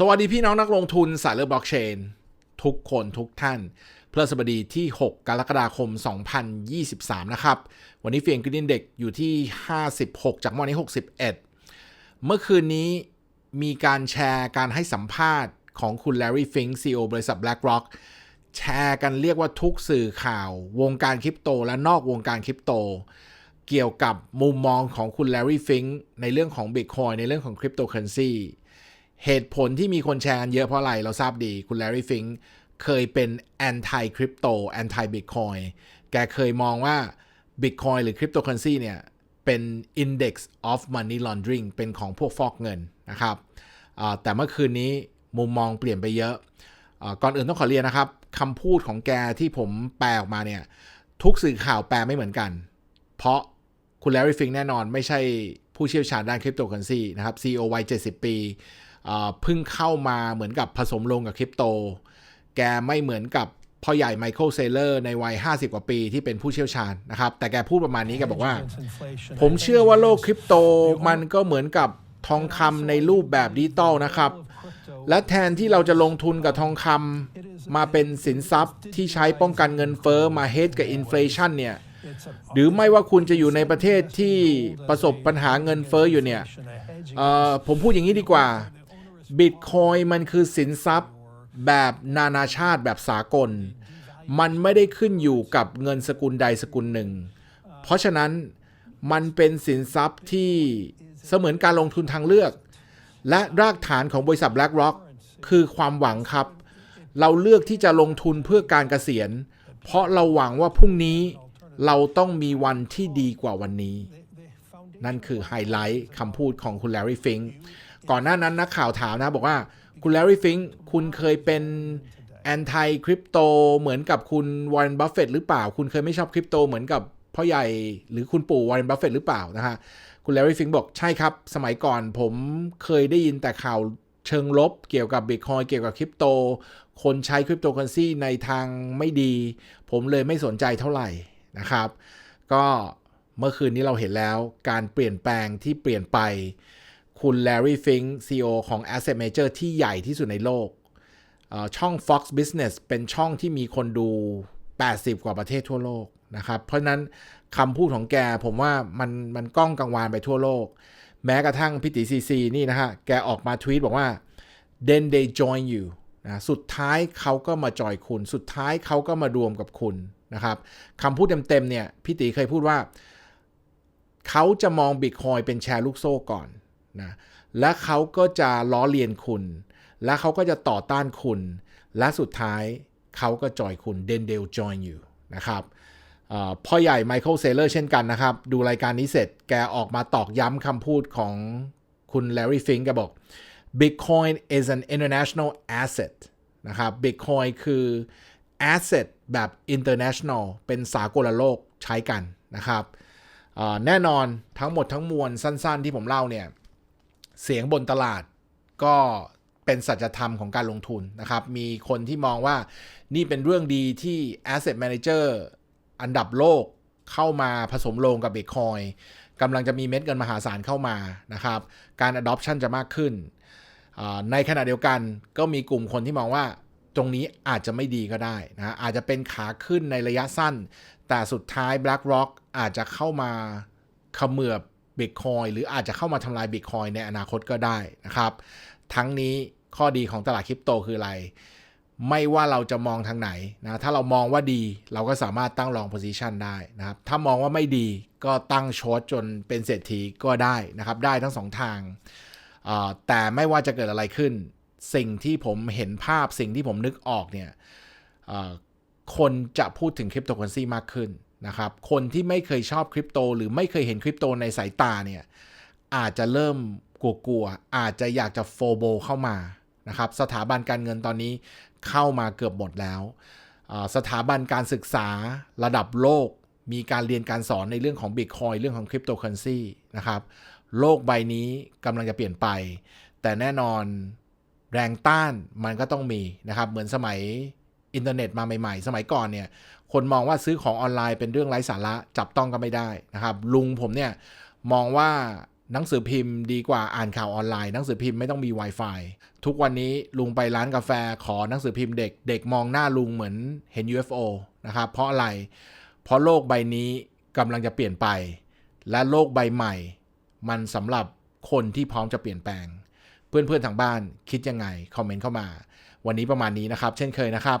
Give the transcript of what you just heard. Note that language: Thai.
สวัสดีพี่น้องนักลงทุนสายเลือบล็อกเชน ทุกคนทุกท่านเพื่อสบดีที่ 6 กรกฎาคม 2023 นะครับ วันนี้เฟียงกรินเด็กอยู่ที่ 56 จากม่อนนี้ 61 เมื่อคืนนี้มีการแชร์การให้สัมภาษณ์ของคุณแลรี่ฟิงซีอบริษัท BlackRock แชร์กันเรียกว่าทุกสื่อข่าว วงการคริปโตและนอกวงการคริปโต เกี่ยวกับมุมมองของคุณแลรี่ฟิงในเรื่องของ Bitcoin ในเรื่องของคริปโตเคอเรนซี เหตุผลที่มีคนแชร์กันเยอะเพราะอะไร เราทราบดีคุณแลรี่ฟิงเคยเป็น anti crypto anti bitcoin แกเคยมองว่า bitcoin หรือ cryptocurrency เนี่ยเป็น index of money laundering เป็นของพวกฟอกเงินนะครับแต่เมื่อคืนนี้มุมมองเปลี่ยนไปเยอะอาก่อนอื่นต้องขอเรียนนะครับคำพูดของแกที่ผมแปลออกมาเนี่ยทุกสื่อข่าวแปลไม่เหมือนกัน เพราะคุณแลรี่ฟิงแน่นอนไม่ใช่ผู้เชี่ยวชาญด้านคริปโตเคอเรนซีนะครับ CEO วัย70 ปี เพิ่งเข้ามาเหมือนกับผสมลงกับคริปโต แกไม่เหมือนกับพ่อใหญ่ไมเคิลเซเลอร์ในวัย 50 กว่าปีที่เป็นผู้เชี่ยวชาญนะครับ แต่แกพูดประมาณนี้แกบอกว่า ผมเชื่อว่าโลกคริปโตมันก็เหมือนกับทองคำในรูปแบบดิจิตอลนะครับ และแทนที่เราจะลงทุนกับทองคำมาเป็นสินทรัพย์ที่ใช้ป้องกันเงินเฟอ้อมาเฮดกับอินฟลชันเนี่ยหรือไม่ว่าคุณจะอยู่ในประเทศที่ประสบปัญหาเงินเฟอ้ออยู่เนี่ยผมพูดอย่างนี้ดีกว่า บิตคอยมันคือสินทรัพย์แบบนานาชาติแบบสากล มันไม่ได้ขึ้นอยู่กับเงินสกุลใดสกุลหนึ่ง เพราะฉะนั้นมันเป็นสินทรัพย์ที่เสมือนการลงทุนทางเลือก และรากฐานของบริษัท BlackRock คือความหวังครับ เราเลือกที่จะลงทุนเพื่อการเกษียณ เพราะเราหวังว่าพรุ่งนี้เราต้องมีวันที่ดีกว่าวันนี้ นั่นคือไฮไลท์คำพูดของคุณแลรี่ฟิงค์ ก่อนหน้านั้นนักข่าวถามนะ บอกว่าคุณแลรี่ฟิงคุณเคยเป็นแอนตี้คริปโตเหมือนกับคุณวอร์เรนบัฟเฟตหรือเปล่า คุณเคยไม่ชอบคริปโตเหมือนกับพ่อใหญ่หรือคุณปู่วอร์เรนบัฟเฟตหรือเปล่านะฮะคุณแลรี่ฟิงบอกใช่ครับ สมัยก่อนผมเคยได้ยินแต่ข่าวเชิงลบเกี่ยวกับบิตคอยเกี่ยวกับคริปโต คนใช้คริปโตเคอเรนซีในทางไม่ดี ผมเลยไม่สนใจเท่าไหร่นะครับ ก็เมื่อคืนนี้เราเห็นแล้วการเปลี่ยนแปลงที่เปลี่ยนไป คุณ Larry Fink CEO ของ Asset Manager ที่ใหญ่ที่สุดในโลก ช่อง Fox Business เป็นช่องที่มีคนดู 80 กว่าประเทศทั่วโลกนะครับ เพราะฉะนั้นคำพูดของแกผมว่ามันมันก้องกังวานไปทั่วโลก แม้กระทั่งพิติซีซีนี่นะฮะ แกออกมาทวีตบอกว่า then they join you นะสุดท้ายเขาก็มาจอยคุณ สุดท้ายเขาก็มารวมกับคุณนะครับคำพูดเต็มๆเนี่ยพี่ตีเคยพูดว่า เขาจะมองบิตคอยเป็นแชร์ลูกโซ่ก่อน นะและเขาก็จะล้อเลียนคุณ และเขาก็จะต่อต้านคุณ และสุดท้ายเขาก็จอยคุณ then they'll join you นะครับพ่อใหญ่ไมเคิลเซเลอร์เช่นกันนะครับ ดูรายการนี้เสร็จแกออกมาตอกย้ำคำพูดของคุณแลรี่ฟิงก์แกบอก Bitcoin is an international asset นะครับ Bitcoin คือ asset แบบ international เป็นสากลโลกใช้กันนะครับแน่นอนทั้งหมดทั้งมวลสั้นๆที่ผมเล่าเนี่ย เสียงบนตลาดก็เป็นสัจธรรมของการลงทุนนะครับ มีคนที่มองว่านี่เป็นเรื่องดีที่ asset manager อันดับโลกเข้ามาผสมลงกับ Bitcoin กำลังจะมีเม็ดเงินมหาศาลเข้ามานะครับ การ adoption จะมากขึ้น ในขณะเดียวกันก็มีกลุ่มคนที่มองว่าตรงนี้อาจจะไม่ดีก็ได้นะอาจจะเป็นขาขึ้นในระยะสั้น แต่สุดท้าย BlackRock อาจจะเข้ามาเขมือบ Bitcoin หรืออาจจะเข้ามาทำลาย Bitcoin ในอนาคตก็ได้นะครับ ทั้งนี้ข้อดีของตลาดคริปโตคืออะไร ไม่ว่าเราจะมองทางไหนนะถ้าเรามองว่าดีเราก็สามารถตั้ง long position ได้นะครับ ถ้ามองว่าไม่ดีก็ตั้งช็อตจนเป็นเศรษฐีก็ได้นะครับ ได้ทั้งสองทาง แต่ไม่ว่าจะเกิดอะไรขึ้น สิ่งที่ผมเห็นภาพสิ่งที่ผมนึกออกเนี่ยคนจะพูดถึงคริปโตเคอเรนซีมากขึ้น นะครับคนที่ไม่เคยชอบคริปโต หรือไม่เคยเห็นคริปโตในสายตาเนี่ยอาจจะเริ่มกลัวๆอาจจะอยากจะโฟโบเข้ามานะครับสถาบันการเงินตอนนี้เข้ามาเกือบหมดแล้ว สถาบันการศึกษาระดับโลก มีการเรียนการสอนในเรื่องของ Bitcoin เรื่องของคริปโตเคอเรนซีนะครับโลกใบนี้กำลังจะเปลี่ยนไป แต่แน่นอนแรงต้านมันก็ต้องมีนะครับ เหมือนสมัย อินเทอร์เน็ตมาใหม่ ๆ สมัยก่อนเนี่ย คนมองว่าซื้อของออนไลน์เป็นเรื่องไร้สาระจับต้องก็ไม่ได้นะครับ ลุงผมเนี่ยมองว่าหนังสือพิมพ์ดีกว่าอ่านข่าวออนไลน์หนังสือพิมพ์ไม่ต้องมี Wi-Fi ทุกวันนี้ลุงไปร้านกาแฟขอหนังสือพิมพ์เด็กเด็กมองหน้าลุงเหมือนเห็น UFO นะครับเพราะอะไร เพราะโลกใบนี้กำลังจะเปลี่ยนไป และโลกใบใหม่ มันสำหรับคนที่พร้อมจะเปลี่ยนแปลง เพื่อนๆทางบ้านคิดยังไง คอมเมนต์เข้ามา วันนี้ประมาณนี้นะครับ เช่นเคยนะครับ